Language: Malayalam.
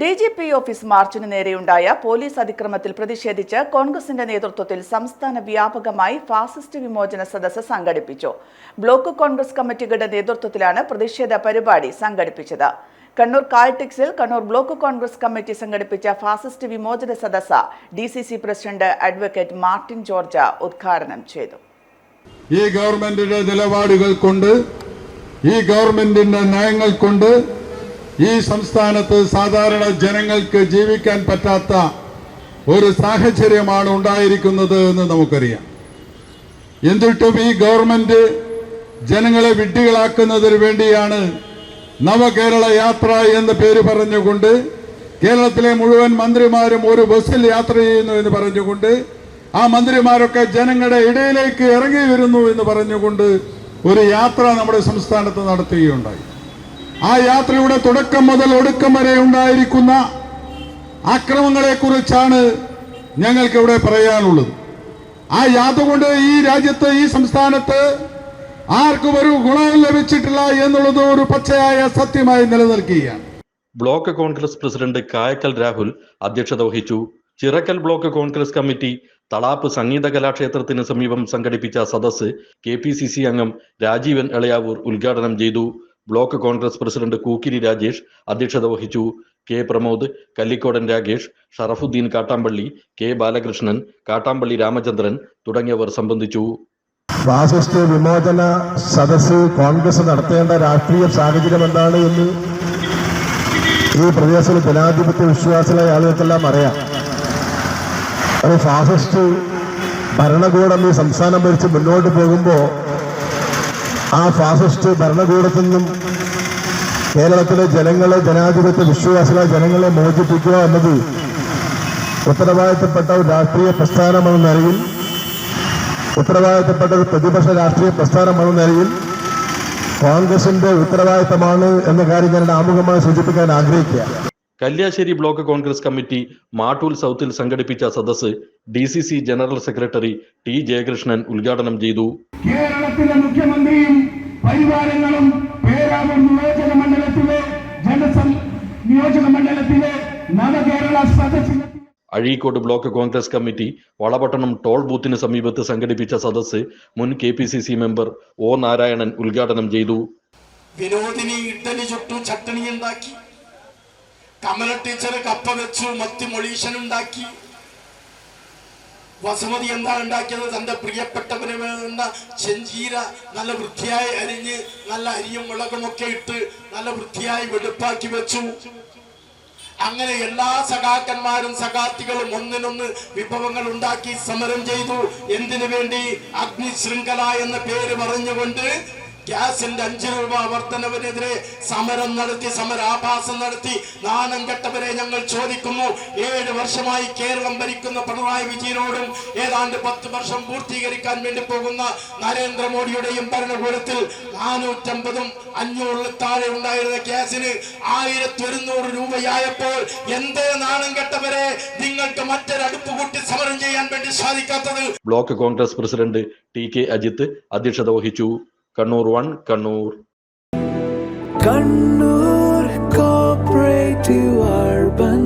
ഡി ജി പി ഓഫീസ് മാർച്ചിന് നേരെയുണ്ടായ പോലീസ് അതിക്രമത്തിൽ പ്രതിഷേധിച്ച് കോൺഗ്രസിന്റെ നേതൃത്വത്തിൽ സംസ്ഥാന വ്യാപകമായി ഫാസിസ്റ്റ് വിമോചന സദസ്സ് സംഘടിപ്പിച്ചു. ബ്ലോക്ക് കോൺഗ്രസ് കമ്മിറ്റികളുടെ നേതൃത്വത്തിലാണ് പ്രതിഷേധ പരിപാടി സംഘടിപ്പിച്ചത്. കണ്ണൂർ കാൾട്ടിക്സിൽ കണ്ണൂർ ബ്ലോക്ക് കോൺഗ്രസ് കമ്മിറ്റി സംഘടിപ്പിച്ച ഫാസിസ്റ്റ് വിമോചന സദസ്സ് D C C president advocate Martin George ഉദ്ഘാടനം ചെയ്തു. ഈ ഗവൺമെന്റിന്റെ നിലപാടുകൾ കൊണ്ട് ഈ ഗവൺമെന്റിന്റെ നയങ്ങൾ കൊണ്ട് ഈ സംസ്ഥാനത്ത് സാധാരണ ജനങ്ങൾക്ക് ജീവിക്കാൻ പറ്റാത്ത ഒരു സാഹചര്യമാണ് ഉണ്ടായിരിക്കുന്നത് എന്ന് നമുക്കറിയാം. എന്നിട്ടും ഈ ഗവൺമെന്റ് ജനങ്ങളെ വിഡ്ഢികളാക്കുന്നതിന് വേണ്ടിയാണ് നവകേരള യാത്ര എന്ന പേര് പറഞ്ഞുകൊണ്ട് കേരളത്തിലെ മുഴുവൻ മന്ത്രിമാരും ഒരു ബസ്സിൽ യാത്ര ചെയ്യുന്നു എന്ന് പറഞ്ഞുകൊണ്ട് ആ മന്ത്രിമാരൊക്കെ ജനങ്ങളുടെ ഇടയിലേക്ക് ഇറങ്ങി വരുന്നു എന്ന് പറഞ്ഞുകൊണ്ട് ഒരു യാത്ര നമ്മുടെ സംസ്ഥാനത്ത് നടത്തുകയുണ്ടായി. ആ യാത്രയുടെ തുടക്കം മുതൽ ഒടുക്കം വരെ ഉണ്ടായിരിക്കുന്ന അക്രമങ്ങളെ കുറിച്ചാണ് ഞങ്ങൾക്ക് ഇവിടെ പറയാനുള്ളത്. ആ യാത്ര കൊണ്ട് ഈ രാജ്യത്ത് ഈ സംസ്ഥാനത്ത് ആർക്കും ഒരു ഗുണവും ലഭിച്ചിട്ടില്ല എന്നുള്ളത് ഒരു പച്ചയായ സത്യമായി നിലനിൽക്കുകയാണ്. ബ്ലോക്ക് കോൺഗ്രസ് പ്രസിഡന്റ് കായക്കൽ രാഹുൽ അധ്യക്ഷത വഹിച്ചു. ചിറക്കൽ ബ്ലോക്ക് കോൺഗ്രസ് കമ്മിറ്റി തളാപ്പ് സംഗീത കലാക്ഷേത്രത്തിന് സമീപം സംഘടിപ്പിച്ച സദസ്സ് കെ അംഗം രാജീവൻ എളയാവൂർ ഉദ്ഘാടനം ചെയ്തു. ബ്ലോക്ക് കോൺഗ്രസ് പ്രസിഡന്റ് കൂക്കിരി രാജേഷ് അധ്യക്ഷത വഹിച്ചു കെ പ്രമോദ് കല്ലിക്കോടൻ രാഗേഷ് ഷറഫുദ്ദീൻ കാട്ടാമ്പള്ളി കെ ബാലകൃഷ്ണൻ കാട്ടാമ്പള്ളി രാമചന്ദ്രൻ തുടങ്ങിയവർ സംബന്ധിച്ചു. ഫാസിസ്റ്റ് വിമോചന സദസ് കോൺഗ്രസ് നടത്തേണ്ട രാഷ്ട്രീയ സാഹചര്യം എന്താണ് എന്ന് ഈ പ്രദേശത്തിൽ ജനാധിപത്യ വിശ്വാസികളായ ആളുകൾക്കെല്ലാം അറിയാം. ഒരു ഫാസിസ്റ്റ് ഭരണകൂടം ഈ സംസ്ഥാനം ഭരിച്ച് മുന്നോട്ട് പോകുമ്പോൾ ആ ഫാസിസ്റ്റ് ഭരണകൂടത്തിൽ നിന്നും കേരളത്തിലെ ജനങ്ങളെ ജനാധിപത്യ വിശ്വാസികളായ ജനങ്ങളെ മോചിപ്പിക്കുക എന്നത് ഉത്തരവാദിത്തപ്പെട്ട ഒരു രാഷ്ട്രീയ പ്രസ്ഥാനമെന്ന നിലയിൽ ഉത്തരവാദിത്തപ്പെട്ട ഒരു പ്രതിപക്ഷ രാഷ്ട്രീയ പ്രസ്ഥാനമെന്ന നിലയിൽ കോൺഗ്രസിന്റെ ഉത്തരവാദിത്തമാണ് എന്ന കാര്യം ഞാൻ ആമുഖമായി സൂചിപ്പിക്കാൻ ആഗ്രഹിക്കുക. കല്യാശ്ശേരി ബ്ലോക്ക് കോൺഗ്രസ് കമ്മിറ്റി മാട്ടൂൽ സൗത്തിൽ സംഘടിപ്പിച്ച സദസ്സ് D general secretary T Jayakrishnan ഉദ്ഘാടനം ചെയ്തു. കേരളത്തിലെ മുഖ്യമന്ത്രിയും പരിവാരങ്ങളും പേരാവൂർ നിയോജക മണ്ഡലത്തിലെ ജനസം നിയോജക മണ്ഡലത്തിലെ നവകേരള സദസ്സിൽ Azhikode block Congress committee Valapattanam toll ബൂത്തിന് സമീപത്ത് സംഘടിപ്പിച്ച സദസ്സ് മുൻ K P C C member O Narayanan ഉദ്ഘാടനം ചെയ്തു. വിനോദിനി ഇഡ്ഡലി ചുട്ടു ചട്ടണി ഉണ്ടാക്കി കമല ടീച്ചർ കപ്പ വെച്ചു മത്തി മൊളീഷൻ ഉണ്ടാക്കി വസുമതി എന്താ ഉണ്ടാക്കിയത്? തന്റെ പ്രിയപ്പെട്ടവന് വേണ്ട ചെഞ്ചീര നല്ല വൃത്തിയായി അരിഞ്ഞ് നല്ല അരിയും ഒക്കെ ഇട്ട് നല്ല വൃത്തിയായി വെളുപ്പാക്കി വെച്ചു. അങ്ങനെ എല്ലാ സഖാക്കന്മാരും സഖാത്തികളും ഒന്നിനൊന്ന് വിഭവങ്ങൾ ഉണ്ടാക്കി സമരം ചെയ്തു. എന്തിനു വേണ്ടി? അഗ്നി ശൃംഖല എന്ന പേര് പറഞ്ഞുകൊണ്ട് ഗ്യാസിന്റെ അഞ്ച് രൂപ വർധനവിനെതിരെ സമരം നടത്തി സമരാഭാസം നടത്തി. നാണം കെട്ടവരെ ഞങ്ങൾ ചോദിക്കുന്നു. ഏഴ് വർഷമായി കേരളം ഭരിക്കുന്ന പിണറായി വിജയനോടും ഏതാണ്ട് പത്ത് വർഷം പൂർത്തീകരിക്കാൻ വേണ്ടി പോകുന്ന നരേന്ദ്രമോദിയുടെയും ഭരണകൂടത്തിൽ നാനൂറ്റമ്പതും അഞ്ഞൂറിൽ താഴെ ഉണ്ടായിരുന്ന ഗ്യാസിന് ആയിരത്തി ഒരുന്നൂറ് രൂപയായപ്പോൾ എന്തേ നാണം കെട്ടവരെ നിങ്ങൾക്ക് മറ്റൊരു അടുപ്പ് കൂട്ടി സമരം ചെയ്യാൻ വേണ്ടി സാധിക്കാത്തത്? Block Congress president T K Ajith അധ്യക്ഷത വഹിച്ചു. Kannur one Kannur Kannur cooperative urban